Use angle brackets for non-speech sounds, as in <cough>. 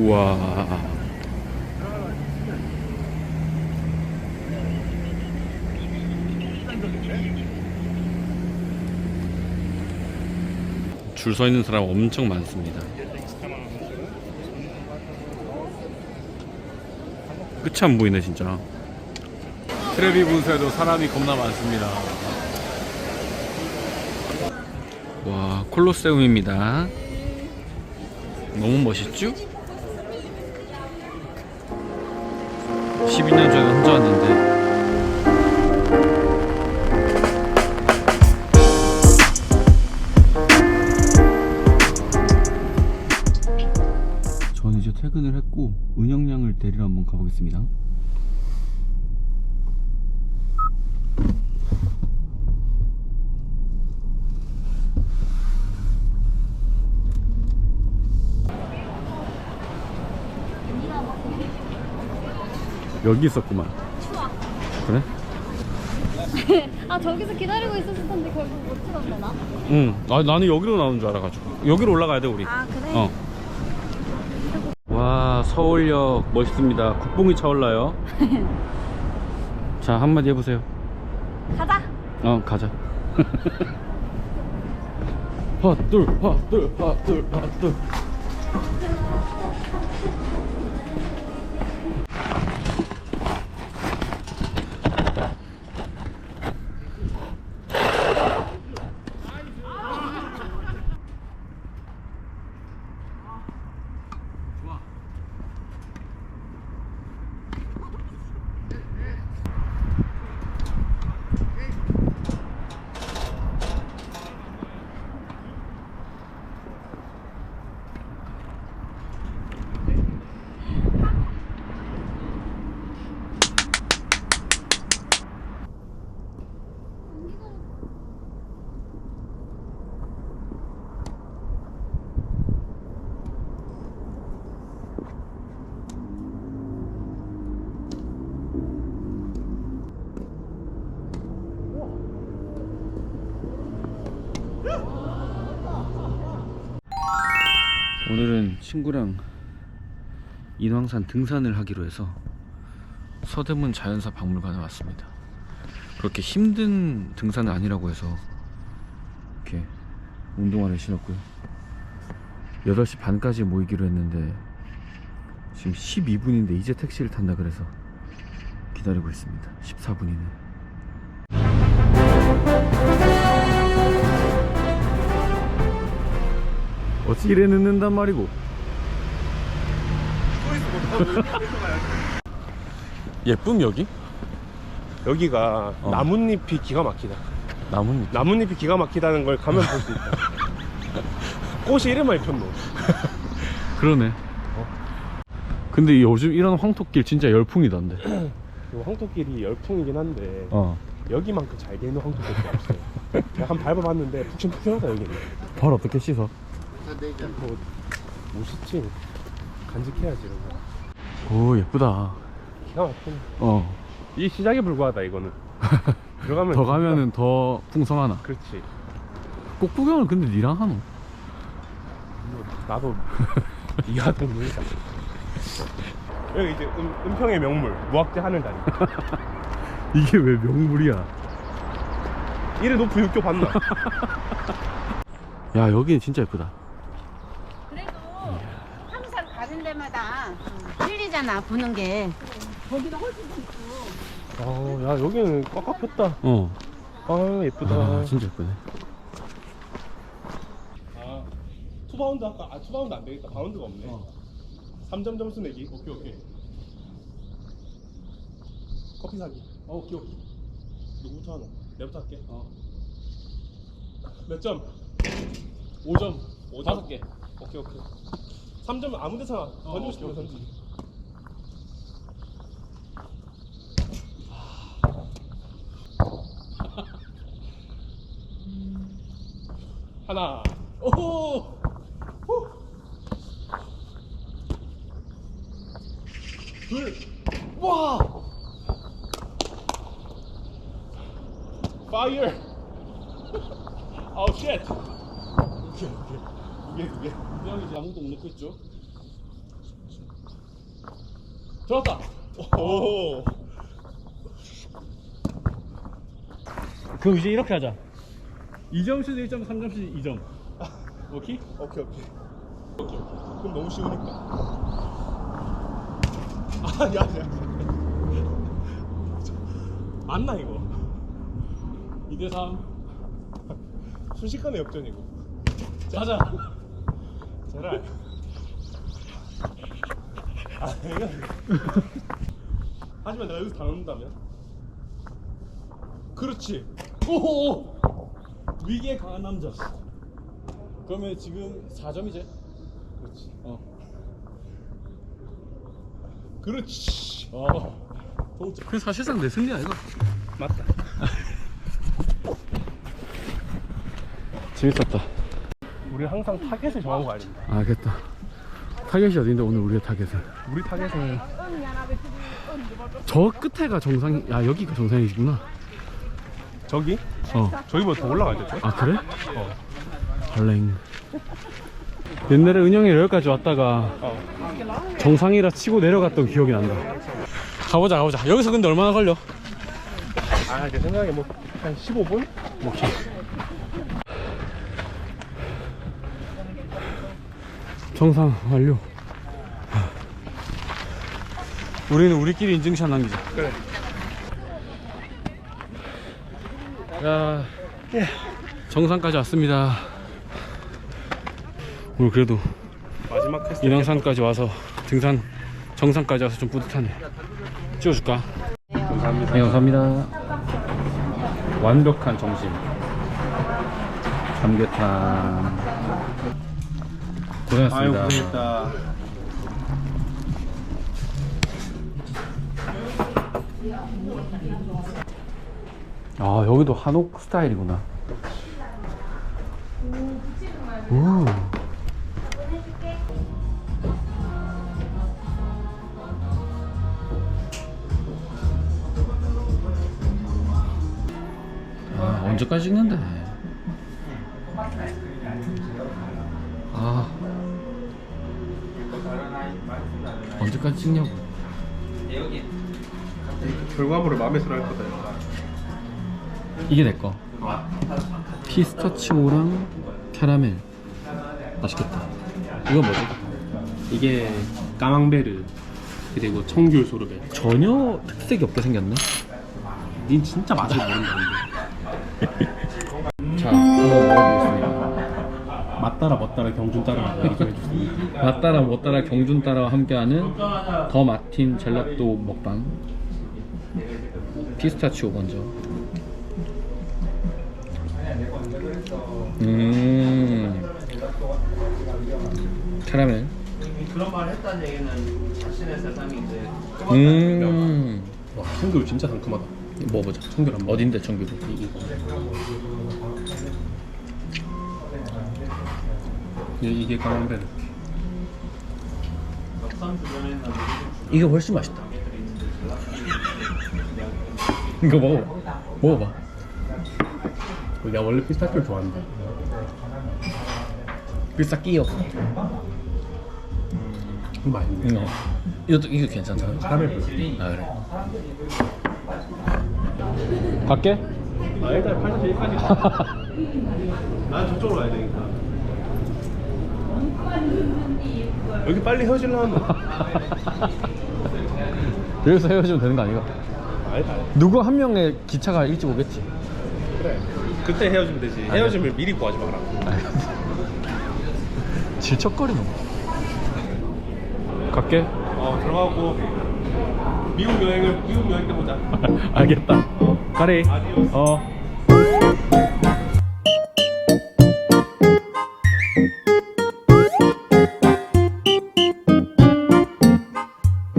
우와. 줄 서 있는 사람 엄청 많습니다. 끝이 안 보이네 진짜. 트레비 분수에도 사람이 겁나 많습니다. 와 콜로세움입니다. 너무 멋있죠? 12년 전에 혼자 왔는데 전 이제 퇴근을 했고 은영양을 데리러 한번 가보겠습니다. 여기 있었구만. 그래? <laughs> 아 저기서 기다리고 있었을 텐데 결국 못 찍었네 나. 응. 아 나는 여기로 나오는 줄 알아가지고. 여기로 올라가야 돼 우리. 아 그래? 어. 와 서울역 멋있습니다. 국뽕이 차올라요. <laughs> 자 한마디 해보세요. 가자. 어 가자. 핫둘 핫둘 핫둘 핫둘. 친구랑 인왕산 등산을 하기로 해서 서대문 자연사 박물관에 왔습니다. 그렇게 힘든 등산은 아니라고 해서 이렇게 운동화를 신었고요. 8시 반까지 모이기로 했는데 지금 12분인데 이제 택시를 탄다 그래서 기다리고 있습니다. 14분이네. 어찌 이래 늦는단 말이고 예쁨 여기? 여기가 어. 나뭇잎이 기가 막히다. 나뭇잎 나뭇잎이 기가 막히다는 걸 가면 볼 수 있다. <laughs> 꽃이 이름만 폈노. 그러네 근데 요즘 이런 황토길 진짜 열풍이던데 <clears throat> 이 황토길이 열풍이긴 한데 어 여기만큼 잘돼 있는 황토길이 없어요. 제가 한번 밟아봤는데 푹신푹신하다 여기는. 발 어떻게 씻어? 뭐 무시지. 간직해야지 이런 거. 오 예쁘다 기가 막히네. 어더이 시작에 불과하다 이거는. <laughs> 들어가면 가면은 더 풍성하나 그렇지. 꽃구경을 근데 니랑 하노? 뭐, 나도 <laughs> 이하 동물이다. 여기 이제 은, 은평의 명물 무학재 하늘다리. <laughs> 이게 왜 명물이야 이래 높은 육교 봤나? 야 여기는 진짜 예쁘다 그래도 항상 데마다 틀리잖아 보는 게 거기는 훨씬 더 어, 야 여기는 꽉꽉 폈다. 어 아 예쁘다. 아, 진짜 예쁘네 아, 투바운드 아까 아 투바운드 안 되겠다. 바운드가 없네. 어. 3점 점수 내기. 오케이 오케이. 커피 사기. 어 오케이 오케이 누구부터 하나? 내부터 할게. 어. 몇 점? 5점. 5점. 다섯 개. 오케이 오케이. 3점 아무 데서나 던지고 싶으면. 던지. 하나. 오 둘. 와! 파이어. 아우 쉣. 오케이 오케이. 두개 두 개. 형이 아무도 못 넣고 있죠? 들었다. 오. 그럼 이제 이렇게 하자. 2점씩 1점, 3점씩 2점. 오케이? 오케이 오케이. 오케이 오케이. 그럼 너무 쉬우니까. <laughs> 아, 야, 야. 맞나 이거? 2대 3. 순식간에 역전이고. 가자. 제발. 아, 이거. 하지만 내가 여기서 다 넣는다면? 그렇지. 오호! 위기에 강한 남자. 그러면 지금 4점이지? 그렇지. 어. 그렇지. 어. 그 사실상 내 승리야 이거. 맞다. 재밌었다. 우리 항상 타겟을 정한 거 아닙니까? 알겠다. 타겟이 어딘데 오늘 우리의 타겟은? 우리 타겟은 저 끝에가 정상. 야 여기가 정상이구나. 저기? 어. 저기보다 더 올라가야 되죠? 아 그래? 어. 헐랭. 옛날에 은영이 여기까지 왔다가 어. 정상이라 치고 내려갔던 기억이 난다. 가보자 가보자. 여기서 근데 얼마나 걸려? 아, 내 생각에 뭐 한 15분? 오케이. 정상 완료. 우리는 우리끼리 인증샷 남기자. 그래. 야, 정상까지 왔습니다. 오늘 그래도 마지막. 인왕산까지 와서 등산 정상까지 와서 좀 뿌듯하네. 찍어줄까? 감사합니다. 네, 감사합니다. 완벽한 점심. 삼계탕. 고생하셨습니다. 고생했다. 아, 여기도 한옥 스타일이구나. 오. 아, 언제까지 찍는데? 아. 언제까지 찍냐고. 결과물을 마음에 들어 할 거다. 이게 내 거. 피스타치오랑 캐러멜. 맛있겠다. 이건 뭐지? 이게 까망베르 그리고 청귤 소르베. 전혀 특색이 없게 생겼네. 닌 진짜 맛을 모른다. <laughs> 자, 한번 먹어보겠습 맛따라 멋따라 경준 따라 얘기 좀 해주세요. 맛따라 못따라 경준 따라와 함께하는 더 마틴 젤라또 먹방. 피스타치오 먼저. 음. 캐러멜. 그런 말 했다는 얘기는 자신의 세상인데 음. 와, 청귤 진짜 상큼하다. 먹어보자. 청귤 한번. 어딘데 청귤 이? 이- 이게 까망베르. 역삼 주변에는 이게 훨씬 맛있다. <laughs> 이거 먹어봐. 먹어봐. 내가 원래 피스타치오를 좋아하는데. 비싸 끼요. 이거 맛있네. 어. 이것도 이거 괜찮다. 카라멜 불. 아 그래. 갈게. 아, 일단 81까지. <laughs> 난 저쪽으로 가야 되니까. 여기 빨리 헤어질라 하면. <laughs> 여기서 헤어지면 되는 거? 아니다. 누구 한 명의 기차가 일찍 오겠지. 그래. 그때 헤어지면 되지. 헤어짐을 미리 구하지 마라. <laughs> 질척거리는 거. 갈게. 어, 들어가고 미국 여행을 미국 여행 때 보자. <laughs> 알겠다. 가래. 아디오스. 어.